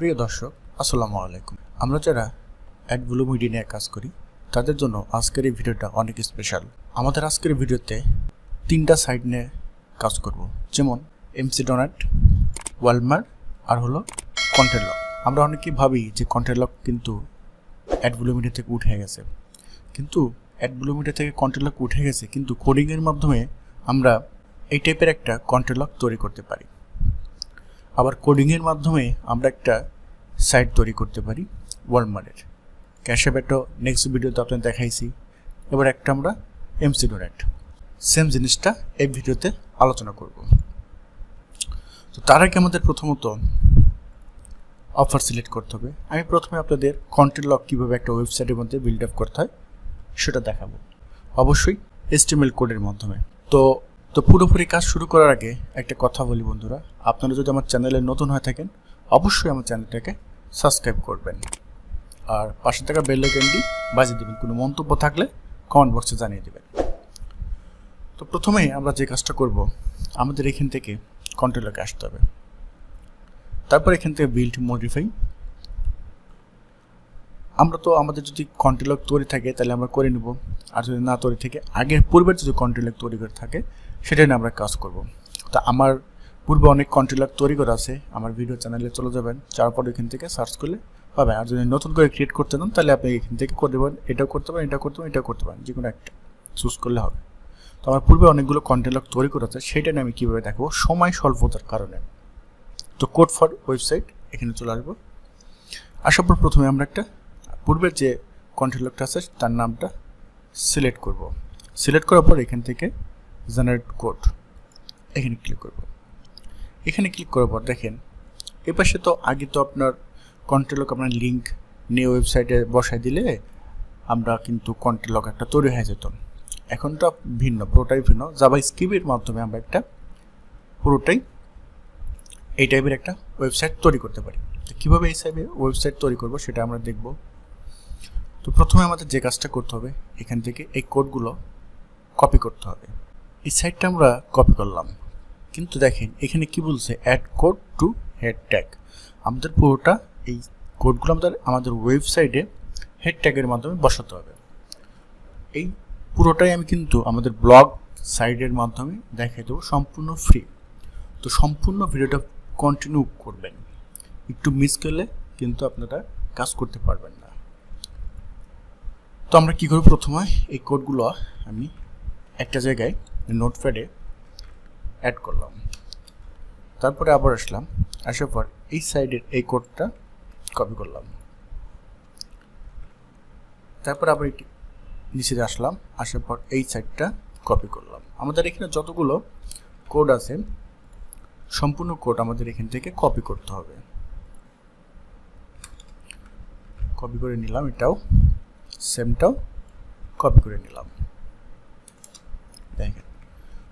প্রিয় দর্শক, আসসালামু আলাইকুম। আমরা যারা অ্যাড মিডিয়া নিয়ে কাজ করি, তাদের জন্য আজকের এই ভিডিওটা অনেক স্পেশাল আমাদের আজকের ভিডিওতে তিনটা সাইড নিয়ে কাজ করব। যেমন এমসি ডোনাট ওয়ালমার আর হলো কন্টেন্ট লক আমরা অনেকেই ভাবি যে কন্টেন্ট লক কিন্তু অ্যাড মিডিয়া থেকে উঠে গেছে। কিন্তু অ্যাড মিডিয়া থেকে কন্টেন্ট লক উঠে গেছে, কিন্তু কোডিংয়ের মাধ্যমে আমরা এই টাইপের একটা কন্টেন্ট লক তৈরি করতে পারি। আবার কোডিংয়ের মাধ্যমে আমরা একটা সাইট তৈরি করতে পারি ওয়ালমারের ক্যাশে ব্যাটো নেক্সট ভিডিওতে আপনার দেখাইছি। এবার একটা আমরা এমসি ডোনেট সেম জিনিসটা এই ভিডিওতে আলোচনা করব। তো তার আগে আমাদের প্রথমত অফার সিলেক্ট করতে হবে। আমি প্রথমে আপনাদের কন্টেন্ট লক কীভাবে একটা ওয়েবসাইটের মধ্যে বিল্ড আপ করতে হয়, সেটা দেখাবো। অবশ্যই এস্টিমেল কোডের মাধ্যমে। তো তো পুরোপুরি কাজ শুরু করার আগে একটা কথা বলি বন্ধুরা। আপনারা যদি আমার চ্যানেলে নতুন হয়ে থাকেন, অবশ্যই আমার চ্যানেলটাকে সাবস্ক্রাইব করবেন। আর পাশে থাকা বেল আইকনটি বাজিয়ে দেবেন। কোনো মন্তব্য থাকলে কমেন্ট বক্সে জানিয়ে দেবেন। তো প্রথমেই আমরা যে কাজটা করব, আমাদের এখান থেকে কন্ট্রোলারকে আসতে হবে। তারপর এখান থেকে বিল্ড মডিফাই আমরা তো আমাদের যদি কন্ট্রোলার তৈরি থাকে, তাহলে আমরা করে নেব। আর যদি না তৈরি থাকে, আগের পূর্বের যদি কন্ট্রোলার তৈরি করে থাকে সেটা নিয়ে আমরা কাজ করব। তা আমার পূর্বে অনেক কন্ট্রোলার তৈরি করা আছে, আমার ভিডিও চ্যানেলে চলে যাবেন। তারপর এখান থেকে সার্চ করলে পাবেন। আর যদি নতুন করে ক্রিয়েট করতে চান, তাহলে আপনি এখান থেকে করে দেবেন। এটাও করতে পারেন এটা করতে পারেন, এটাও করতে পারেন। যে কোনো একটা চুজ করলে হবে। তো আমার পূর্বে অনেকগুলো কন্টেন্ট তৈরি করা আছে, সেটা নিয়ে আমি কীভাবে দেখাবো? সময় স্বল্পতার কারণে। তো কোড ফর ওয়েবসাইট এখানে চলে আসব। আসার পর প্রথমে আমরা একটা পূর্বের যে কন্টেন্ট আছে, তার নামটা সিলেক্ট করব। সিলেক্ট করার পর এখান থেকে জেনারেট কোড। এখানে ক্লিক করব। এখানে ক্লিক করার পর দেখেন এ পাশে তো আগে তো আপনার কন্টেন্ট লক আপনার লিঙ্ক নিয়ে ওয়েবসাইটে বসায় দিলে আমরা কিন্তু কন্টেন্ট লক একটা তৈরি হয়ে যেত এখন তো ভিন্ন, পুরোটাই ভিন্ন। জাভা স্ক্রিপ্টের মাধ্যমে আমরা একটা পুরোটাই এই টাইপের একটা ওয়েবসাইট তৈরি করতে পারি। তো কীভাবে এই সাইডে ওয়েবসাইট তৈরি করব সেটা আমরা দেখব। তো প্রথমে আমাদের যে কাজটা করতে হবে, এখান থেকে এই কোডগুলো কপি করতে হবে। এই সাইটটা আমরা কপি করলাম। কিন্তু দেখেন, এখানে কি বলছে? Add code to head tag আমাদের পুরোটা এই কোডগুলো আমাদের আমাদের ওয়েবসাইটে হেড ট্যাগের মাধ্যমে বসাতে হবে। এই পুরোটাই আমি কিন্তু আমাদের ব্লগ সাইটের মাধ্যমে দেখাই দেবো, সম্পূর্ণ ফ্রি তো সম্পূর্ণ ভিডিওটা কন্টিনিউ করবেন। একটু মিস করলে কিন্তু আপনারা কাজ করতে পারবেন না। তো আমরা কী করব প্রথমে? এই কোডগুলো আমি একটা জায়গায় নোটপ্যাডে অ্যাড করলাম। তারপরে আবার আসলাম, আসার পর এই সাইডের এই কোডটা কপি করলাম। তারপর আবার এটি নিচে আসলাম, আসার পর এই সাইডটা কপি করলাম। আমাদের এখানে যতগুলো কোড আছে, সম্পূর্ণ কোড আমাদের এখান থেকে কপি করতে হবে। কপি করে নিলাম, এটাও সেমটাও কপি করে নিলাম। দেখেন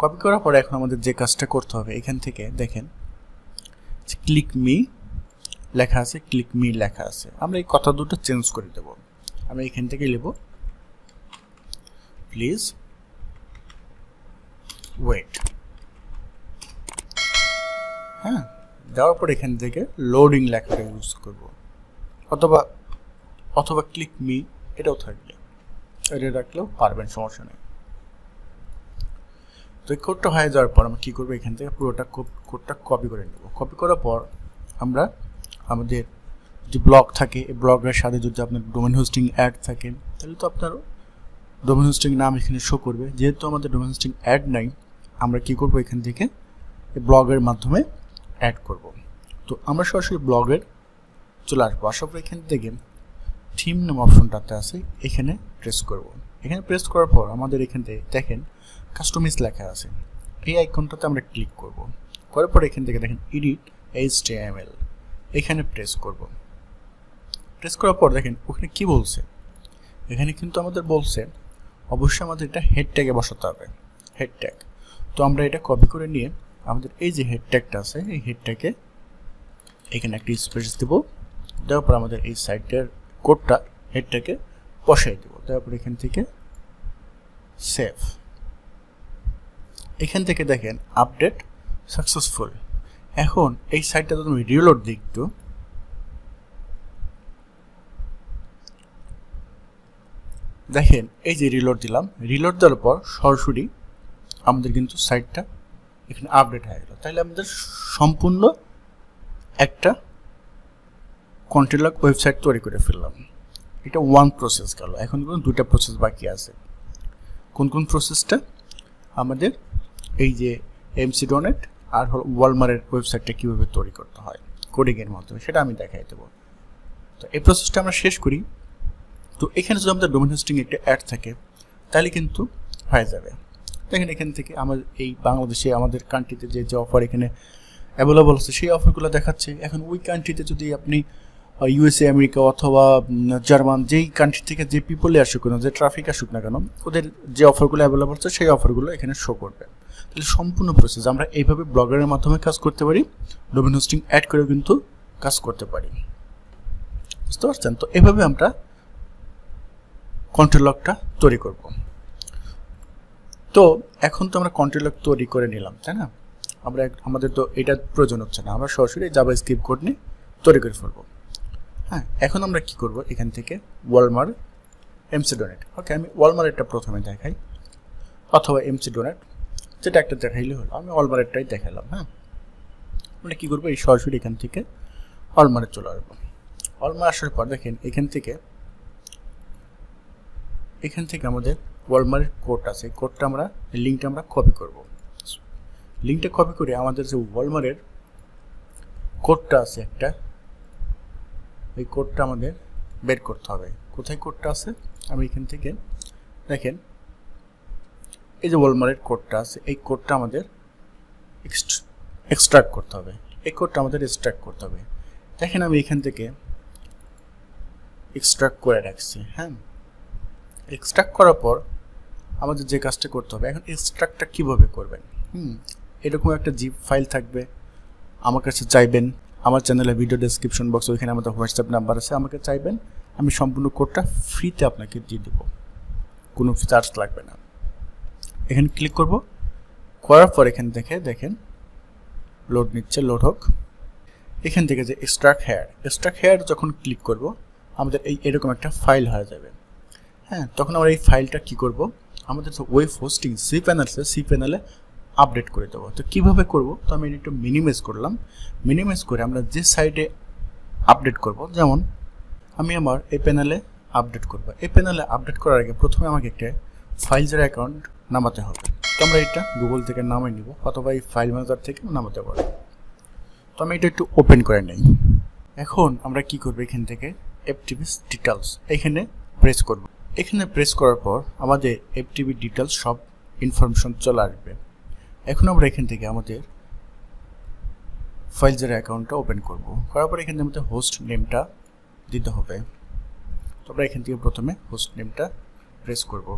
কপি করার পরে এখন আমাদের যে কাজটা করতে হবে, এখান থেকে দেখেন ক্লিক মি লেখা আছে ক্লিক মি লেখা আছে। আমরা এই কথা দুটো চেঞ্জ করে দেব। আমরা এখান থেকে নেব প্লিজ ওয়েট হ্যাঁ দেওয়ার পর এখান থেকে লোডিং লেখাটা ইউজ করব। অথবা অথবা ক্লিক মি এটাও থাকবে। এটা রাখলেও পারবেন, সমস্যা নেই। তো এই কোডটা হয়ে যাওয়ার পর আমরা কী করব? এখান থেকে পুরোটা কোডটা কপি করে নেব। কপি করার পর আমরা আমাদের যে ব্লগ থাকে, এই ব্লগের সাথে যদি আপনার ডোমেন হোস্টিং অ্যাড থাকে, তাহলে তো আপনার ডোমেন হোস্টিং নাম এখানে শো করবে। যেহেতু আমাদের ডোমেন হোস্টিং অ্যাড নাই, আমরা কী করব? এখান থেকে এই ব্লগের মাধ্যমে অ্যাড করব। তো আমরা সরাসরি ব্লগের চলে আসব। আসার পর এখান থেকে থিম নাম অপশনটাতে আছে, এখানে প্রেস করব। এখানে প্রেস করার পর আমাদের এখান থেকে দেখেন কাস্টমাইজ লেখা আছে। এই আইকনটাতে আমরা ক্লিক করব। করার পর এখান থেকে দেখেন এডিট এইচ এল এখানে প্রেস করব। প্রেস করার পর দেখেন ওখানে কি বলছে? এখানে কিন্তু আমাদের বলছে, অবশ্যই আমাদের এটা হেড ট্যাগে বসাতে হবে। হেড ট্যাগ তো আমরা এটা কপি করে নিয়ে আমাদের এই যে হেড ট্যাগটা আছে, এই হেড ট্যাগে এখানে একটা স্পেস দেবো। দেওয়ার পর আমাদের এই সাইটের কোডটা হেডটাকে বসাই দেবো। তারপর এখান থেকে সেভ এখান থেকে দেখেন আপডেট সাকসেসফুল এখন এই সাইটটা তুমি রিলোড দিই একটু। দেখেন, এই যে রিলোড দিলাম রিলোড দেওয়ার পর সরাসরি আমাদের কিন্তু সাইটটা এখানে আপডেট হয়ে গেল। তাহলে আমাদের সম্পূর্ণ একটা কন্ট্রোলার ওয়েবসাইট তৈরি করে ফেললাম। এটা ওয়ান প্রসেস গেল। এখন কিন্তু দুটা প্রসেস বাকি আছে। কোন কোন প্রসেসটা আমাদের এই যে এমসি ডোনেট আর হল ওয়ালমারের ওয়েবসাইটটা কীভাবে তৈরি করতে হয় কোডিংয়ের মাধ্যমে, সেটা আমি দেখাই দেবো। তো এই প্রসেসটা আমরা শেষ করি। তো এখানে যদি আমাদের ডোমেন হোস্টিং একটা অ্যাড থাকে, তাহলে কিন্তু হয়ে যাবে। দেখেন এখান থেকে আমার এই বাংলাদেশে আমাদের কান্ট্রিতে যে যে অফার এখানে অ্যাভেলেবল আছে, সেই অফারগুলো দেখাচ্ছে। এখন ওই কান্ট্রিতে যদি আপনি ইউএসএ আমেরিকা অথবা জার্মান যেই কান্ট্রি থেকে যে পিপলে আসুক না যে ট্রাফিক আসুক না কেন, ওদের যে অফারগুলো অ্যাভেলেবল আছে, সেই অফারগুলো এখানে শো করবে। তাহলে সম্পূর্ণ প্রসেস আমরা এইভাবে ব্লগারের মাধ্যমে কাজ করতে পারি ডোমেন হোস্টিং অ্যাড করেও কিন্তু কাজ করতে পারি। বুঝতে পারছেন? তো এভাবে আমরা কন্ট্রোল লকটা তৈরি করব। তো এখন তো আমরা কন্ট্রোল লক তৈরি করে নিলাম, তাই না? আমরা আমাদের তো এটা প্রয়োজন হচ্ছে না, আমরা সরাসরি জাভা স্ক্রিপ্ট কোড নিয়ে তৈরি করে ফেলব। হ্যাঁ এখন আমরা কি করব? এখান থেকে ওয়ালমার এমসি ডোনেট ওকে আমি ওয়ালমারেরটা প্রথমে দেখাই। অথবা এমসি ডোনেট যেটা একটা দেখাইলে হলো, আমি ওয়ালমারেরটাই দেখালাম হ্যাঁ? আমরা কী করব? এই সরাসরি এখান থেকে অলমারে চলে আসব। অলমার আসার পর দেখেন, এখান থেকে এখান থেকে আমাদের ওয়ালমারের কোড আছে। কোডটা আমরা লিঙ্কটা আমরা কপি করব। লিঙ্কটা কপি করে আমাদের যে ওয়ালমারের কোডটা আছে একটা ওই কোডটা আমাদের বের করতে হবে। কোথায় কোডটা আছে? আমি এখান থেকে দেখেন এই যে ওয়ালমারের কোডটা আছে, এই কোডটা আমাদের এক্সট্রাক্ট করতে হবে। এই কোডটা আমাদের এক্সট্রাক্ট করতে হবে। দেখেন আমি এখান থেকে এক্সট্রাক্ট করে রাখছি হ্যাঁ? এক্সট্রাক্ট করার পর আমাদের যে কাজটা করতে হবে, এখন এক্সট্রাক্টটা কীভাবে করবেন? হুম, এরকম একটা জিপ ফাইল থাকবে, আমার কাছে চাইবেন, আমার চ্যানেলে ভিডিও ডেসক্রিপশন বক্স ওইখানে আমাদের হোয়াটসঅ্যাপ নাম্বার আছে, আমাকে চাইবেন, আমি সম্পূর্ণ কোডটা ফ্রিতে আপনাকে দিয়ে দেবো। কোনো চার্জ লাগবে না। এখানে ক্লিক করব। করার পর এখান থেকে দেখেন লোড নিচ্ছে লোড হোক। এখান থেকে যে এক্সট্রাক্ট হেয়ার এক্সট্রাক্ট হেয়ার যখন ক্লিক করব, আমাদের এই এরকম একটা ফাইল হয়ে যাবে। হ্যাঁ তখন আমরা এই ফাইলটা কি করব? আমাদের web hosting C panel C প্যানেলে আপডেট করে দেবো। তো কীভাবে করব? তো আমি একটু মিনিমাইজ করলাম। মিনিমাইজ করে আমরা যে সাইডে আপডেট করব, যেমন আমি আমার এই প্যানেলে আপডেট করব। এই প্যানেলে আপডেট করার আগে প্রথমে আমাকে একটা ফাইলসের অ্যাকাউন্ট নামাতে হবে। তো আমরা এটা গুগল থেকে নামাই নিব অথবা এই ফাইল ম্যানেজার থেকে নামাতে পারব। তো আমি এটা একটু ওপেন করে নেই। এখন আমরা কি করব এখান থেকে এফটিভিস ডিটেলস এখানে প্রেস করব। এখানে প্রেস করার পর আমাদের এফটিভি ডিটেলস সব ইনফরমেশন চলে আসবে। এখন আমরা এখান থেকে আমাদের ফাইলসের অ্যাকাউন্টটা ওপেন করব। করার পর এখানে আমাদের হোস্ট নেমটা দিতে হবে। তো আমরা এখান থেকে প্রথমে হোস্ট নেমটা প্রেস করব।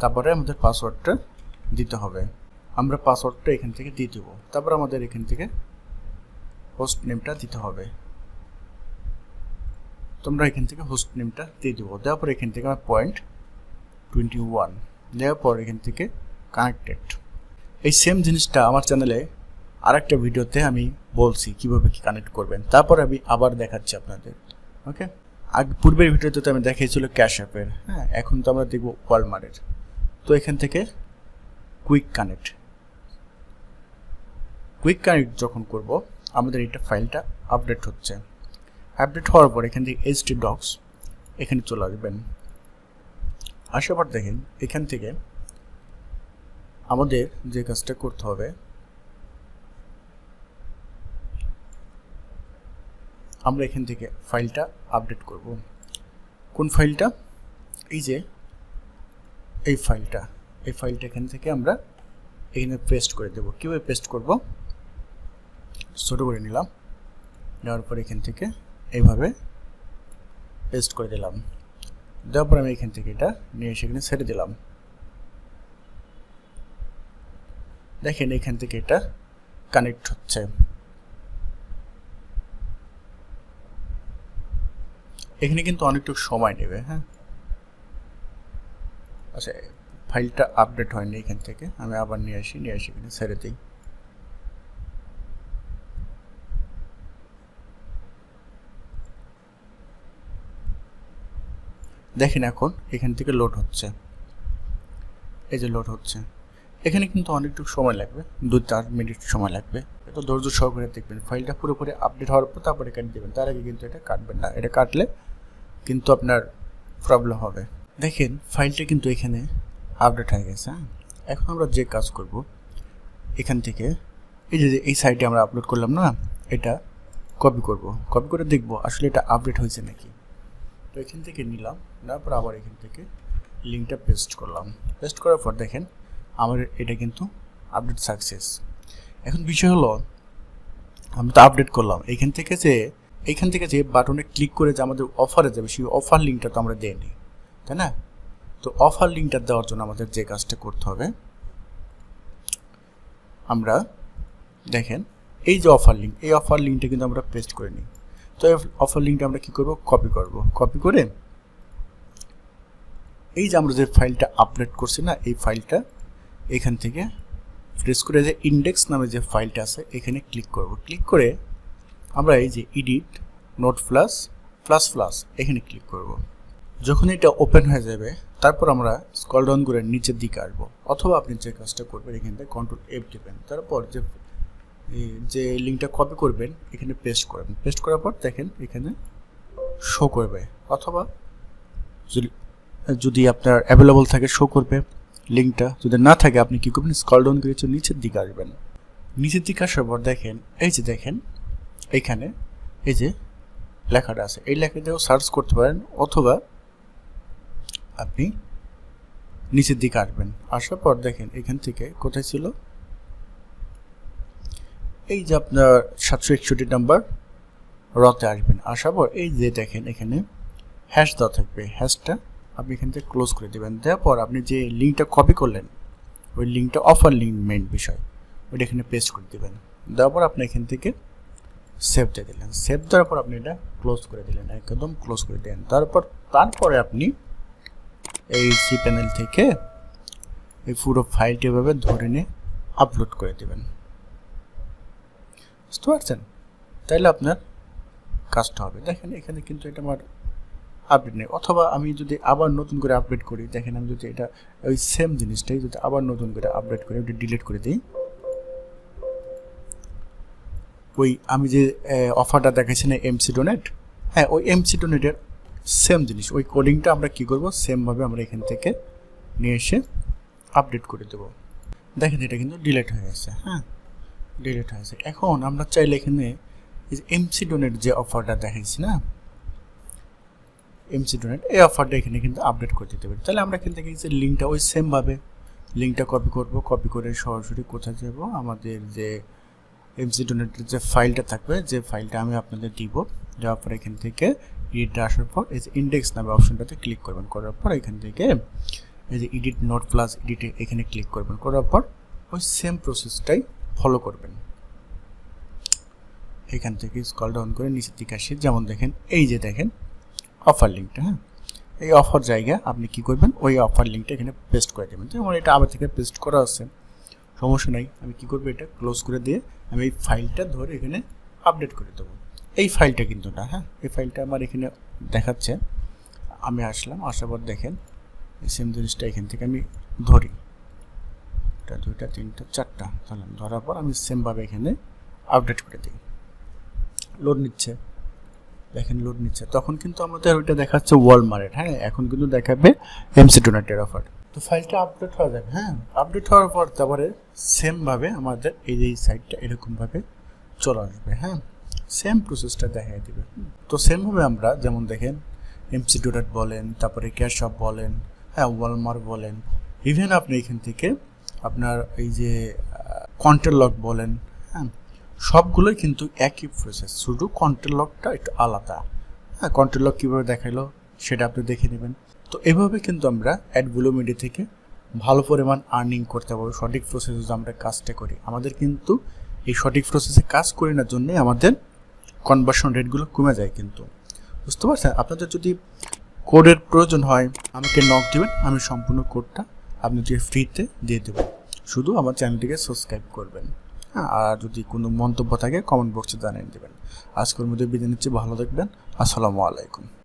তারপরে আমাদের পাসওয়ার্ডটা দিতে হবে। আমরা পাসওয়ার্ডটা এখান থেকে দিয়ে দেবো। তারপর আমাদের এখান থেকে হোস্ট নেমটা দিতে হবে। তোমরা এখান থেকে হোস্ট নেমটা দিয়ে দেবো। দেওয়ার পর এখান থেকে আমার পয়েন্ট টোয়েন্টি ওয়ান দেওয়ার পর এখান থেকে কানেক্টেড এই সেম জিনিসটা আমার চ্যানেলে আরেকটা ভিডিওতে আমি বলছি কীভাবে কি কানেক্ট করবেন। তারপর আমি আবার দেখাচ্ছি আপনাদের। ওকে আগে, পূর্বের ভিডিওতে তো আমি দেখিয়েছিল ক্যাশ অ্যাপের হ্যাঁ এখন তো আমরা দেখব ওয়ালমারের তো এখান থেকে কুইক কানেক্ট কুইক কানেক্ট যখন করব, আমাদের এটা ফাইলটা আপডেট হচ্ছে। আপডেট হওয়ার পর এখান থেকে এইচ ডক্স এখানে চলে আসবেন। আসার পর দেখেন, এখান থেকে আমাদের যে কাজটা করতে হবে, আমরা এখান থেকে ফাইলটা আপডেট করব। কোন ফাইলটা? এই যে এই ফাইলটা এই ফাইলটা এখান থেকে আমরা এখানে পেস্ট করে দেব। কীভাবে পেস্ট করব? ছোটো করে নিলাম। নেওয়ার পর এখান থেকে এইভাবে পেস্ট করে দিলাম। দেওয়ার পর আমি এখান থেকে এটা নিয়ে এসে এখানে ছেড়ে দিলাম। দেখেন এখান থেকে এটা কানেক্ট হচ্ছে। এখানে কিন্তু অনেকটু সময় নেবে হ্যাঁ? আচ্ছা ফাইলটা আপডেট হয়নি এখান থেকে, আমি আবার নিয়ে আসি নিয়ে আসি এখানে ছেড়ে দিই। দেখেন এখন, এখান থেকে লোড হচ্ছে। এই যে লোড হচ্ছে। এখানে কিন্তু অনেকটুকু সময় লাগবে দু চার মিনিট সময় লাগবে। এটা ধৈর্য সহকারে দেখবেন, ফাইলটা পুরোপুরি আপডেট হওয়ার পর তারপরে কেটে দেবেন। তার আগে কিন্তু এটা কাটবেন না। এটা কাটলে কিন্তু আপনার প্রবলেম হবে। দেখেন ফাইলটা কিন্তু এখানে আপডেট হয়ে গেছে হ্যাঁ? এখন আমরা যে কাজ করব, এখান থেকে, এই যে, এই সাইটে আমরা আপলোড করলাম না, এটা কপি করব। কপি করে দেখব আসলে এটা আপডেট হয়েছে নাকি। তো এখান থেকে নিলাম তারপর আবার এখান থেকে লিঙ্কটা পেস্ট করলাম। পেস্ট করার পর দেখেন, আমার এটা কিন্তু আপডেট সাকসেস এখন বিষয় হলো, আমি তো আপডেট করলাম। এখান থেকে যে, এখান থেকে যে বাটনে ক্লিক করে যে আমাদের অফারে যাবে, সেই অফার লিঙ্কটা তো আমরা দেইনি। তাই না? তো অফার লিঙ্কটা দেওয়ার জন্য আমাদের যে কাজটা করতে হবে, আমরা দেখেন, এই যে অফার লিঙ্ক এই অফার লিঙ্কটা কিন্তু আমরা পেস্ট করে নিই। তো অফার লিঙ্কটা আমরা কি করব? কপি করব। কপি করে এই যে আমরা যে ফাইলটা আপলোড করছি না, এই ফাইলটা এখান থেকে প্রেস করে যে ইন্ডেক্স নামে যে ফাইলটা আছে, এখানে ক্লিক করব। ক্লিক করে আমরা এই যে edit note plus plus plus এখানে ক্লিক করব। যখন এটা ওপেন হয়ে যাবে, তারপর আমরা স্কল ডাউন করে নিচের দিকে আসব। অথবা আপনি যে কাজটা করবেন, এখান থেকে কন্ট্রোল এফ দেবেন তারপর যে যে লিঙ্কটা কপি করবেন, এখানে পেস্ট করবেন। পেস্ট করার পর দেখেন এখানে শো করবে। অথবা যদি আপনার অ্যাভেলেবল থাকে শো করবে লিঙ্কটা যদি না থাকে, আপনি কী করবেন? স্কল ডাউন করে নিচের দিকে আসবেন। নিচের দিকে আসার পর দেখেন, এই যে দেখেন এইখানে এই যে লেখাটা আছে। এই লেখাটাও সার্চ করতে পারেন। অথবা আপনি নিচের দিকে আসবেন আসার পর দেখেন এখান থেকে কোথায় ছিল? এই যে আপনার সাতশো একষট্টি নাম্বার রতে আসবেন। আসার পর এই যে দেখেন এখানে হ্যাশ দেওয়া থাকবে। হ্যাশটা আপনি এখান থেকে ক্লোজ করে দেবেন। দেওয়ার পর আপনি যে লিঙ্কটা কপি করলেন, ওই লিঙ্কটা অফার লিঙ্ক মেন বিষয়, ওইটা এখানে পেস্ট করে দেবেন। দেওয়ার পর আপনি এখান থেকে সেভ দিয়ে দিলেন। সেভ দেওয়ার পর আপনি এটা ক্লোজ করে দিলেন, একদম ক্লোজ করে দিলেন। তারপর তারপরে আপনি এই সি প্যানেল থেকে এই পুরো ফাইলটি এভাবে ধরে নিয়ে আপলোড করে দেবেন। বুঝতে পারছেন? তাইলে আপনার কাজটা হবে। দেখেন, এখানে কিন্তু এটা আমার আপডেট নেই। অথবা আমি যদি আবার নতুন করে আপডেট করি, দেখেন আমি যদি এটা ওই সেম জিনিসটাই যদি আবার নতুন করে আপডেট করি, ওটা ডিলিট করে দিই। ওই আমি যে অফারটা দেখাচ্ছি না এমসি ডোনেট হ্যাঁ ওই এমসি ডোনেটের সেম জিনিস। ওই কোডিংটা আমরা কী করব? সেমভাবে আমরা এখান থেকে নিয়ে এসে আপডেট করে দেবো। দেখেন এটা কিন্তু ডিলেট হয়ে গেছে হ্যাঁ? ডিলেট হয়েছে এখন আমরা চাইলে এখানে এমসি ডোনেট যে অফারটা দেখাইছি, না? এমসি ডোনেট এই অফারটা এখানে কিন্তু আপডেট করে দিতে পারি তাহলে আমরা এখান থেকে যে লিঙ্কটা ওই সেমভাবে লিঙ্কটা কপি করব। কপি করে সরাসরি কোথায় যাব? আমাদের যে এমসি ডোনেটের যে ফাইলটা থাকবে, যে ফাইলটা আমি আপনাদের দিব যাওয়ার পর এখান থেকে এডিটটা আসার পর এই যে ইন্ডেক্স নামে অপশনটাতে ক্লিক করবেন। করার পর এখান থেকে এই যে এডিট নোট প্লাস এডিটে এখানে ক্লিক করবেন। করার পর ওই সেম প্রসেসটাই ফলো করবেন। এখান থেকে স্কল ডাউন করে নিচের দিকে আসি। যেমন দেখেন, এই যে দেখেন অফার লিঙ্কটা হ্যাঁ? এই অফার জায়গা আপনি কি করবেন? ওই অফার লিঙ্কটা এখানে পেস্ট করে দেবেন। যেমন এটা আবার থেকে পেস্ট করা আছে। সমস্যা নাই, আমি কি করব এটা? ক্লোজ করে দিয়ে আমি এই ফাইলটা ধরে এখানে আপডেট করে দেবো। এই ফাইলটা কিন্তু না হ্যাঁ? এই ফাইলটা আমার এখানে দেখাচ্ছে। আমি আসলাম, আসার পর দেখেন সেম জিনিসটা এখান থেকে আমি ধরি। একটা, দুইটা, তিনটা, চারটা ধরলাম ধরার পর আমি সেমভাবে এখানে আপডেট করে দিই। লোড নিচ্ছে। দেখেন লোড নিচ্ছে। তখন কিন্তু আমাদের ওইটা দেখাচ্ছে ওয়ালমার্ট হ্যাঁ? এখন কিন্তু দেখাবে এমসি ডোনেটের অফার তো ফাইলটা আপডেট হয়ে যাবে হ্যাঁ? আপডেট হওয়ার পর তারপরে সেমভাবে আমাদের এই যে সাইটটা এরকমভাবে চলে আসবে হ্যাঁ? সেম প্রসেসটা দেখাই দেবে। তো সেমভাবে আমরা যেমন দেখেন এমসি ডোনেট বলেন, তারপরে ক্যাশ শপ বলেন হ্যাঁ ওয়ালমার্ট বলেন ইভেন আপনি এখান থেকে আপনার এই যে কন্ট্রোল লক বলেন হ্যাঁ সবগুলোই কিন্তু একই প্রসেস শুধু কন্ট্রোল লকটা একটু আলাদা। হ্যাঁ কন্ট্রোল লক কীভাবে দেখাইলো সেটা আপনি দেখে নেবেন। তো এভাবে কিন্তু আমরা অ্যাড মিডিয়া থেকে ভালো পরিমাণ আর্নিং করতে পারব, সঠিক প্রসেসে আমরা কাজটা করি। আমাদের কিন্তু এই সঠিক প্রসেসে কাজ করি না জন্যে আমাদের কনভার্সন রেটগুলো কমে যায় কিন্তু। বুঝতে পারছেন? আপনাদের যদি কোডের প্রয়োজন হয়, আমাকে নক দেবেন, আমি সম্পূর্ণ কোডটা আপনাকে ফ্রিতে দিয়ে দেবো শুধু আমার চ্যানেলটিকে সাবস্ক্রাইব করবেন। হ্যাঁ আর যদি কোনো মন্তব্য থাকে কমেন্ট বক্সে জানিয়ে দেবেন। আজকের মধ্যে বিদায় নিচ্ছি, ভালো থাকবেন। আসসালামু আলাইকুম।